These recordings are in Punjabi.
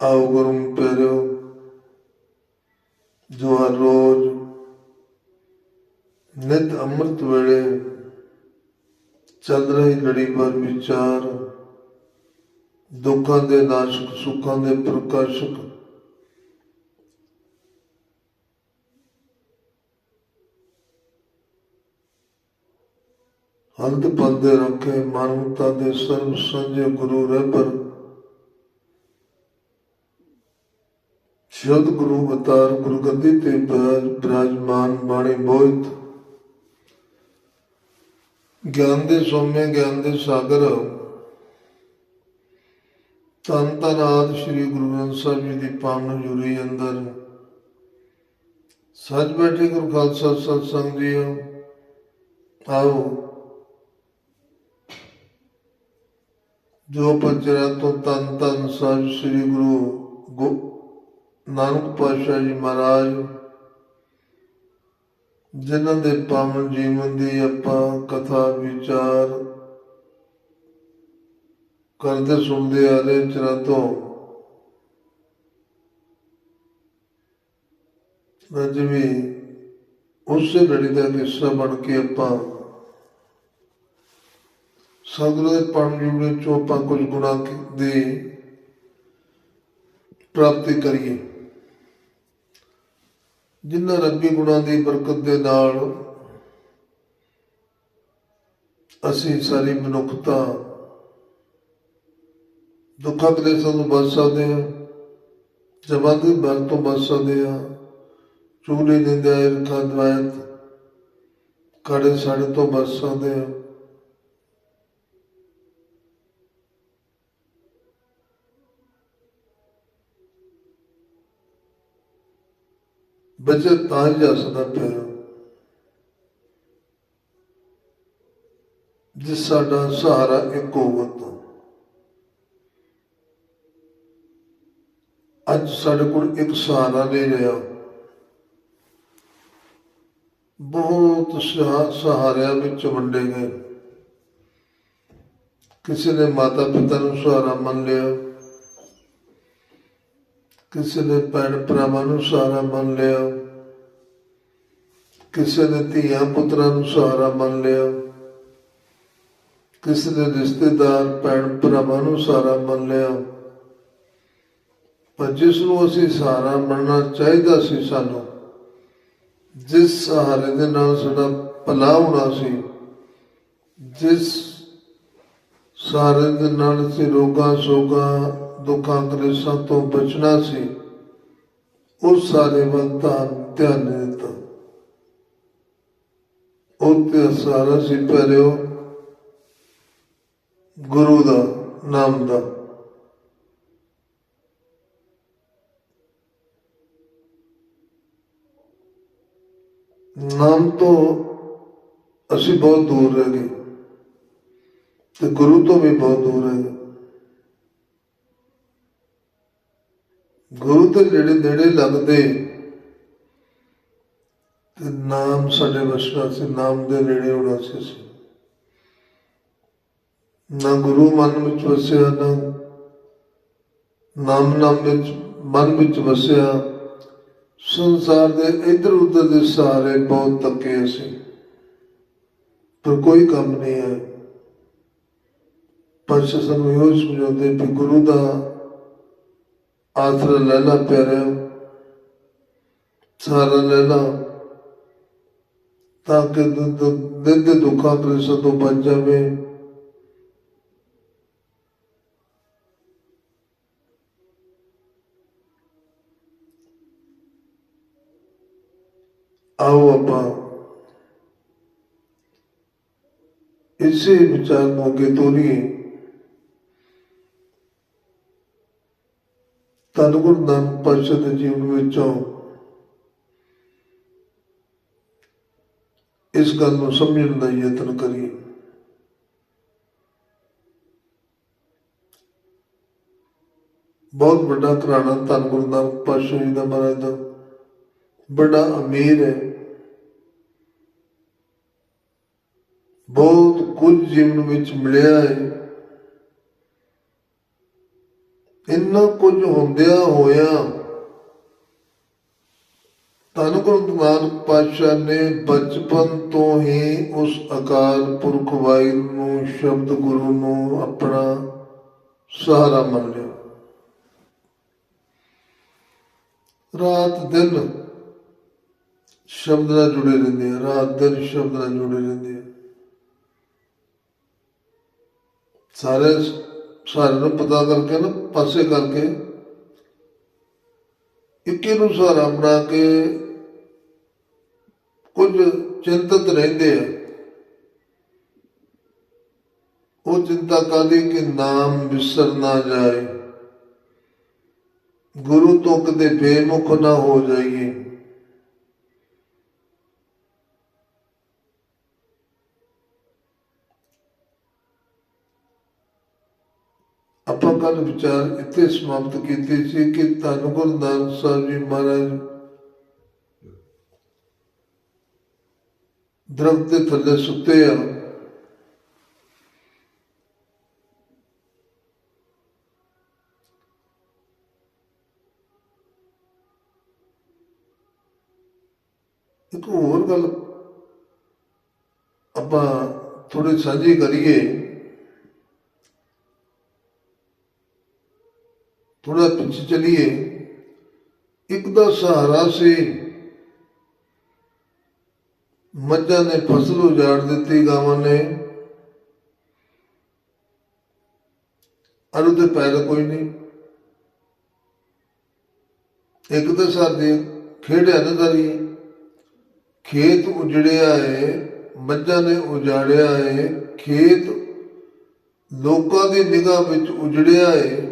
ਆਓ ਗੁਰੂ ਪਿਆਰਿਓ, ਜੋ ਹਰ ਰੋਜ਼ ਨਿਤ ਅੰਮ੍ਰਿਤ ਵੇਲੇ ਚੱਲ ਰਹੀ ਲੜੀ ਪਰ ਵਿਚਾਰ, ਦੁੱਖਾਂ ਦੇ ਨਾਸ਼ਕ, ਸੁੱਖਾਂ ਦੇ ਪ੍ਰਕਾਸ਼ਕ ਹੰਦ ਪੰਦੇ ਰੱਖੇ, ਮਾਨਵਤਾ ਦੇ ਸਰਬ ਸੰਜੇ ਗੁਰੂ ਰਹਿਬਰ ਸ਼ਬਦ ਗੁਰੂ ਅਵਤਾਰ ਗੁਰੂ ਗੱਦੀ ਤੇ ਬਿਰਾਜਮਾਨ ਬਾਣੀ ਬੋਹਿਤ ਗਿਆਨ ਦੇ ਸੋਮੇ, ਗਿਆਨ ਦੇ ਸਾਗਰ। ਤਨ ਤਨ ਆਦ ਸ੍ਰੀ ਗੁਰੂ ਗ੍ਰੰਥ ਸਾਹਿਬ ਜੀ ਦੀ ਪਾਵਨ ਜੁਰੀ ਅੰਦਰ। ਸੱਜ ਬੈਠੇ ਗੁਰੂ ਖਾਲਸਾ ਸਤਸੰਗ ਜੀ ਆਓ। ਜੋ ਪੰਜਰਾਂ ਤੋਂ ਤਨ ਤਨ ਸਾਹਿਬ ਸ੍ਰੀ ਗੁਰੂ ਗੋ- ਨਾਨਕ ਪਾਤਸ਼ਾਹ ਜੀ ਮਹਾਰਾਜ, ਜਿਨ੍ਹਾਂ ਦੇ ਪਾਵਨ ਜੀਵਨ ਦੀ ਆਪਾਂ ਕਥਾ, ਵਿਚਾਰ ਕਰਦੇ ਸੁਣਦੇ ਆ ਰਹੇ ਚਿਰਾਂ ਤੋਂ ਅੱਜ ਵੀ ਉਸੇ ਲੜੀ ਦਾ ਹਿੱਸਾ ਬਣ ਕੇ ਆਪਾਂ ਸਤਿਗੁਰੂ ਦੇ ਪਰਮ ਜੀਵਨ ਚੋਂ ਆਪਾਂ ਕੁਝ ਗੁਣਾਂ ਦੀ ਪ੍ਰਾਪਤੀ ਕਰੀਏ। ਜਿਨ੍ਹਾਂ ਰੱਬੀ ਗੁਣਾਂ ਦੀ ਬਰਕਤ ਦੇ ਨਾਲ ਅਸੀਂ ਸਾਰੀ ਮਨੁੱਖਤਾ ਦੁੱਖਾਂ ਕਲੇਸ਼ਾਂ ਤੋਂ ਬਚ ਸਕਦੇ ਹਾਂ, ਜਮਾਦੀ ਬਲ ਤੋਂ ਬਚ ਸਕਦੇ ਹਾਂ, ਚੂਲੇ ਨਿੰਦਿਆ ਇਰਖਾ ਦਵਾਇਤ ਕੜੇ ਸਾਡੇ ਤੋਂ ਬਚ ਸਕਦੇ ਹਾਂ। ਬਚਤ ਤਾਂ ਹੀ ਜਾ ਸਕਦਾ ਪਿਆ। ਜਿਸ ਸਾਡਾ ਸਹਾਰਾ ਇੱਕ ਹੋਵੇ ਤਾਂ। ਅੱਜ ਸਾਡੇ ਕੋਲ ਇੱਕ ਸਹਾਰਾ ਨਹੀਂ ਰਿਹਾ। ਬਹੁਤ ਸਹਾਰਿਆਂ ਵਿੱਚ ਵੰਡੇ ਗਏ। ਕਿਸੇ ਨੇ ਮਾਤਾ ਪਿਤਾ ਨੂੰ ਸਹਾਰਾ ਮੰਨ ਲਿਆ। ਕਿਸੇ ਨੇ ਭੈਣ ਭਰਾਵਾਂ ਨੂੰ ਸਹਾਰਾ ਮੰਨ ਲਿਆ। ਕਿਸੇ ਨੇ ਧੀਆਂ ਪੁੱਤਰਾਂ ਨੂੰ ਸਹਾਰਾ ਮੰਨ ਲਿਆ। ਕਿਸੇ ਨੇ ਰਿਸ਼ਤੇਦਾਰ, ਭੈਣ ਭਰਾਵਾਂ ਨੂੰ ਸਹਾਰਾ ਮੰਨ ਲਿਆ। ਪਰ ਜਿਸ ਨੂੰ ਅਸੀਂ ਸਹਾਰਾ ਮੰਨਣਾ ਚਾਹੀਦਾ ਸੀ ਸਾਨੂੰ, ਜਿਸ ਸਹਾਰੇ ਦੇ ਨਾਲ ਸਾਡਾ ਭਲਾ ਹੋਣਾ ਸੀ, ਜਿਸ ਸਹਾਰੇ ਦੇ ਨਾਲ ਅਸੀਂ ਰੋਗਾਂ ਸੋਗਾਂ, ਦੁੱਖਾਂ ਕਲੇਸ਼ਾਂ ਤੋਂ ਬਚਣਾ ਸੀ। ਉਸ ਸਾਰੇ ਵੱਲ ਧਿਆਨ ਧਿਆਨ ਨਹੀਂ ਦਿੱਤਾ। ਉਹ ਤੇ ਸਾਰਾ ਸੀ ਪਿਆਰਿਓ ਗੁਰੂ ਦਾ, ਨਾਮ ਦਾ। ਨਾਮ ਤੋਂ ਅਸੀਂ ਬਹੁਤ ਦੂਰ ਰਹਿ ਗਏ। ਤੇ ਗੁਰੂ ਤੋਂ ਵੀ ਬਹੁਤ ਦੂਰ ਹੈ। ਗੁਰੂ ਦੇ ਜਿਹੜੇ ਨੇੜੇ ਲੱਗਦੇ, ਤੇ ਨਾਮ ਸਾਡੇ ਵਸਣਾ ਸੀ ਨਾਮ ਦੇ ਨੇੜੇ ਹੋਣਾ ਸੀ ਅਸੀਂ। ਨਾ ਗੁਰੂ ਮਨ ਵਿੱਚ ਵਸਿਆ, ਨਾ ਨਾਮ ਨਾਮ ਵਿੱਚ, ਮਨ ਵਿੱਚ ਵਸਿਆ। ਸੰਸਾਰ ਦੇ ਇਧਰ ਉਧਰ ਦੇ ਸਾਰੇ ਬਹੁਤ ਤੱਕੇ ਅਸੀਂ। ਪਰ ਕੋਈ ਕੰਮ ਨਹੀਂ ਹੈ। ਪਰ ਸਾਨੂੰ ਇਹੋ ਸਮਝਾਉਂਦੇ ਵੀ ਗੁਰੂ ਦਾ ਆਸਰਾ ਲੈ ਲਾ ਪਿਆਰਿਆ ਸਾਰਾ ਲੈ ਲਾ। ਤਾਂ ਕਿ ਦੁ- ਦੁ- ਦਿਲ ਦੇ ਦੁੱਖਾਂ ਕਲੇਸ਼ਾਂ ਤੋਂ ਬਚ ਜਾਵੇ। ਆਓ ਆਪਾਂ ਇਸੇ ਵਿਚਾਰ ਨੂੰ ਅੱਗੇ ਤੋਰੀਏ ਤਨ ਗੁਰੂ ਨਾਨਕ ਪਾਤਸ਼ਾਹ ਦੇ ਜੀਵਨ ਵਿੱਚੋਂ ਇਸ ਗੱਲ ਨੂੰ ਸਮਝਣ ਦਾ ਯਤਨ ਕਰੀਏ। ਬਹੁਤ ਵੱਡਾ ਘਰਾਣਾ ਧੰਨ ਗੁਰੂ ਨਾਨਕ ਪਾਤਸ਼ਾਹ ਜੀ ਦਾ ਮਹਾਰਾਜ ਦਾ। ਬੜਾ ਅਮੀਰ ਹੈ। ਬਹੁਤ ਕੁਝ ਜੀਵਨ ਵਿੱਚ ਮਿਲਿਆ ਹੈ। ਇੰਨਾ ਕੁਝ ਹੁੰਦਿਆਂ ਹੋਇਆਂ ਧੰਨ ਗੁਰੂ ਨਾਨਕ ਪਾਤਸ਼ਾਹ ਨੇ ਬਚਪਨ ਤੋਂ ਹੀ ਉਸ ਅਕਾਲ ਪੁਰਖ ਵਾਹਿਗੁਰੂ ਨੂੰ, ਸ਼ਬਦ ਗੁਰੂ ਨੂੰ ਆਪਣਾ ਸਹਾਰਾ ਮੰਨ ਲਿਆ। ਰਾਤ ਦਿਨ ਸ਼ਬਦ ਨਾਲ ਜੁੜੇ ਰਹਿੰਦੇ ਆ, ਰਾਤ ਦਿਨ ਸ਼ਬਦ ਨਾਲ ਜੁੜੇ ਰਹਿੰਦੇ ਆ। ਸਾਰੇ ਸਾਰੇ ਨੂੰ ਪਤਾ ਕਰਕੇ ਨਾ, ਪਾਸੇ ਕਰਕੇ। ਇੱਕੇ ਨੂੰ ਸਹਾਰਾ ਬਣਾ ਕੇ ਕੁਝ ਚਿੰਤਤ ਰਹਿੰਦੇ ਆ। ਉਹ ਚਿੰਤਾ ਕਾਦੀ ਕਿ ਨਾਮ ਵਿਸਰ ਨਾ ਜਾਏ। ਗੁਰੂ ਤੋਂ ਕਦੇ ਬੇਮੁਖ ਨਾ ਹੋ ਜਾਈਏ ਆਪਾਂ ਕੱਲ ਵਿਚਾਰ ਇੱਥੇ ਸਮਾਪਤ ਕੀਤੇ ਸੀ ਕਿ ਧੰਨ ਗੁਰੂ ਨਾਨਕ ਸਾਹਿਬ ਜੀ ਮਹਾਰਾਜ ਦਰਖਤ ਦੇ ਥੱਲੇ ਸੁੱਤੇ ਆ। ਇੱਕ ਹੋਰ ਗੱਲ ਆਪਾਂ ਥੋੜੀ ਸਾਂਝੀ ਕਰੀਏ। ਥੋੜਾ ਪਿੱਛੇ ਚਲੀਏ। ਇੱਕ ਦਾ ਸਹਾਰਾ ਸੀ। ਮੱਝਾਂ ਨੇ ਫਸਲ ਉਜਾੜ ਦਿੱਤੀ ਗਾਵਾਂ ਨੇ। ਅਰੂ ਤੇ ਪੈਰ ਕੋਈ ਨਹੀਂ। ਇੱਕ ਤਾਂ ਸਾਡੇ ਖੇਡਿਆ ਨਜ਼ਰੀ ਖੇਤ ਉਜੜਿਆ ਏ, ਮੱਝਾਂ ਨੇ ਉਜਾੜਿਆ ਏ, ਖੇਤ ਲੋਕਾਂ ਦੀ ਨਿਗਾਹ ਵਿੱਚ ਉਜੜਿਆ ਏ।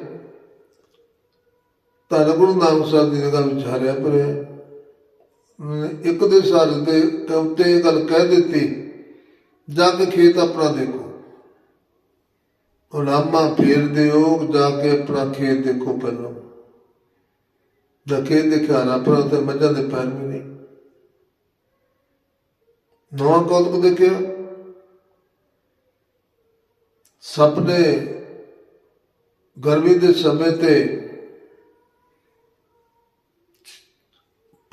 ਧੰਨ ਗੁਰੂ ਨਾਨਕ ਸਾਹਿਬ ਦੀ ਨਿਗਾਹ ਵਿੱਚ ਹਾਰਿਆ ਪਰਿਆ ਇੱਕ ਦੇ ਸਾਲ ਦੇ ਉੱਤੇ ਇਹ ਗੱਲ ਕਹਿ ਦਿੱਤੀ, ਜਾ ਕੇ ਖੇਤ ਆਪਣਾ ਦੇਖੋ। ਉਲਾਮਾ ਫੇਰ ਦਿਓ, ਜਾ ਕੇ ਆਪਣਾ ਖੇਤ ਦੇਖੋ ਪਹਿਲਾਂ। ਜਾ ਖੇਤ ਦੇਖਿਆ ਨਾ ਪਰ ਉੱਤੇ ਮੱਝਾਂ ਦੇ ਪੈਰ ਵੀ ਨਹੀਂ। ਨਵਾਂ ਕੌਤਕ ਦੇਖਿਆ। ਸਪਨੇ ਗਰਮੀ ਦੇ ਸਮੇਂ ਤੇ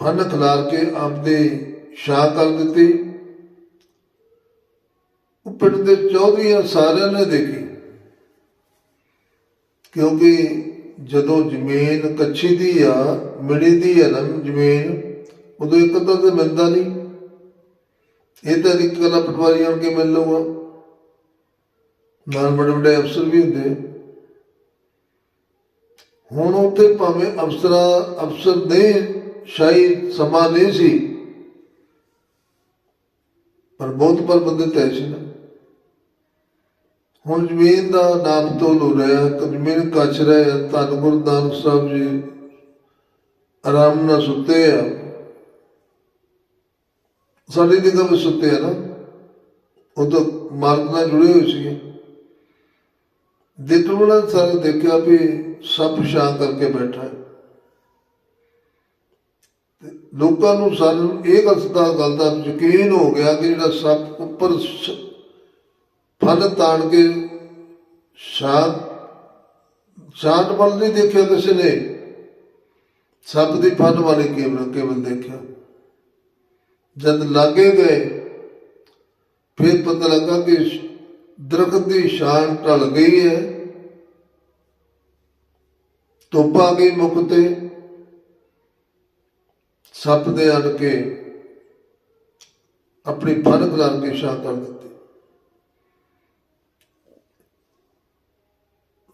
ਫਨ ਖਿਲਾਰ ਕੇ ਆਪਦੇ ਸ਼ਾਹ ਕਰ ਦਿੱਤੀ। ਉਹ ਪਿੰਡ ਦੇ ਚੌਧਰੀਆਂ ਸਾਰਿਆਂ ਨੇ ਦੇਖੀ। ਕਿਉਂਕਿ ਜਦੋਂ ਜ਼ਮੀਨ ਕੱਚੀ ਦੀ ਆ ਮਿਲੀ ਦੀ ਆ ਨਾ ਜ਼ਮੀਨ, ਉਦੋਂ ਇੱਕ ਤਾਂ ਤੇ ਮਿਲਦਾ ਨਹੀਂ। ਇਹ ਤਾਂ ਇੱਕ ਗੱਲਾਂ ਪਟਵਾਰੀ ਆਣ ਕੇ ਮਿਲ ਲਊਗਾ। ਨਾਲ ਬੜੇ ਵੱਡੇ ਅਫਸਰ ਵੀ ਹੁੰਦੇ। ਹੁਣ ਉੱਥੇ ਭਾਵੇਂ ਅਫਸਰਾਂ, ਅਫਸਰ ਦੇ ਸ਼ਾਹੀ ਸਮਾਂ ਨਹੀਂ ਸੀ। ਪਰ ਬਹੁਤ ਪਰ ਬੰਦੇ ਤੈ ਸੀ ਨਾ। ਹੁਣ ਜ਼ਮੀਨ ਦਾ ਨਾਮ ਤੋਂ ਲੋ ਰਿਹਾ ਕਿ ਜ਼ਮੀਨ ਕੱਚ ਰਿਹਾ ਧੰਨ ਗੁਰੂ ਨਾਨਕ ਸਾਹਿਬ ਜੀ ਆਰਾਮ ਨਾਲ ਸੁੱਤੇ ਆ। ਸਾਡੀ ਨਿਗਾਹ ਵਿੱਚ ਸੁੱਤੇ ਆ ਨਾ। ਉਹ ਤਾਂ ਮਾਰਗ ਨਾਲ ਜੁੜੇ ਹੋਏ ਸੀਗੇ। ਦੇਖਣ ਸਾਰੇ ਦੇਖਿਆ ਵੀ ਸੱਪ ਛਾਂ ਕਰਕੇ ਬੈਠਾ ਹੈ। ਲੋਕਾਂ ਨੂੰ ਸਾਨੂੰ ਇਹ ਗੱਲ ਦਾ ਗੱਲ ਦਾ ਯਕੀਨ ਹੋ ਗਿਆ ਕਿ ਜਿਹੜਾ ਸੱਪ ਉੱਪਰ ਸ- ਫਲ ਤਾਣ ਕੇ ਛਾਂ ਛਾਂਟ ਵੱਲ ਨਹੀਂ ਦੇਖਿਆ ਕਿਸੇ ਨੇ। ਸੱਪ ਦੀ ਫਨ ਵਾਲੇ ਕੇਵਲ ਕੇਵਲ ਦੇਖਿਆ। ਜਦ ਲਾਗੇ ਗਏ, ਫਿਰ ਪਤਾ ਲੱਗਾ ਕਿ ਦਰਖਤ ਦੀ ਸ਼ਾਨ ਢਲ ਗਈ ਹੈ। ਧੁੱਪ ਆ ਗਈ ਮੁਖ ਤੇ। ਸੱਪ ਦੇ ਅੜ ਕੇ ਆਪਣੀ ਫਨ ਖਿਲਾਰ ਕੇ ਸ਼ਾਂ ਕਰ ਦਿੱਤੀ।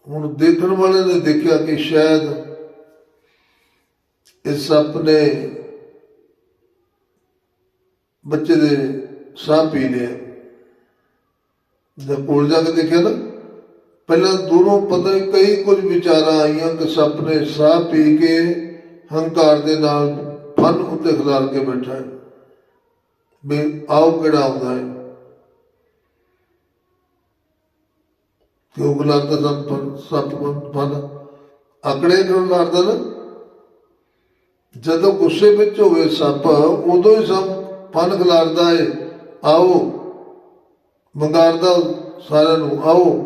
ਹੁਣ ਦੇਖਣ ਵਾਲੇ ਨੇ ਦੇਖਿਆ ਕਿ ਸ਼ਾਇਦ ਇਸ ਸੱਪ ਨੇ ਬੱਚੇ ਦੇ ਸਾਹ ਪੀ ਲਿਆ। ਜਦ ਕੋਲ ਜਾ ਕੇ ਦੇਖਿਆ ਨਾ, ਪਹਿਲਾਂ ਦੂਰੋਂ ਪਤਾ ਕਈ ਕੁਝ ਵਿਚਾਰਾਂ ਆਈਆਂ ਕਿ ਸੱਪ ਨੇ ਸਾਹ ਪੀ ਕੇ ਹੰਕਾਰ ਦੇ ਨਾਲ ਫਨ ਉੱਤੇ ਖਿਲਾਰ ਕੇ ਬੈਠਾ ਹੈ। ਵੀ ਆਓ ਕਿਹੜਾ ਆਉਂਦਾ ਹੈ। ਕਿਉਂ ਬੁਲਾਉਂਦਾ ਸੱਪ ਸੱਪ ਫਨ ਆਕੜੇ ਕਿਉਂ ਮਾਰਦਾ ਨਾ? ਜਦੋਂ ਗੁੱਸੇ ਵਿੱਚ ਹੋਵੇ ਸੱਪ, ਉਦੋਂ ਹੀ ਸੱਪ ਫਨ ਖਿਲਾਰਦਾ ਹੈ। ਆਓ, ਮੰਗਾਰਦਾ ਸਾਰਿਆਂ ਨੂੰ, ਆਓ।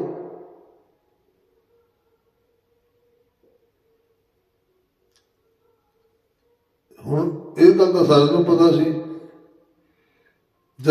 ਹੁਣ ਇਹ ਗੱਲ ਤਾਂ ਸਾਰਿਆਂ ਨੂੰ ਪਤਾ ਸੀ।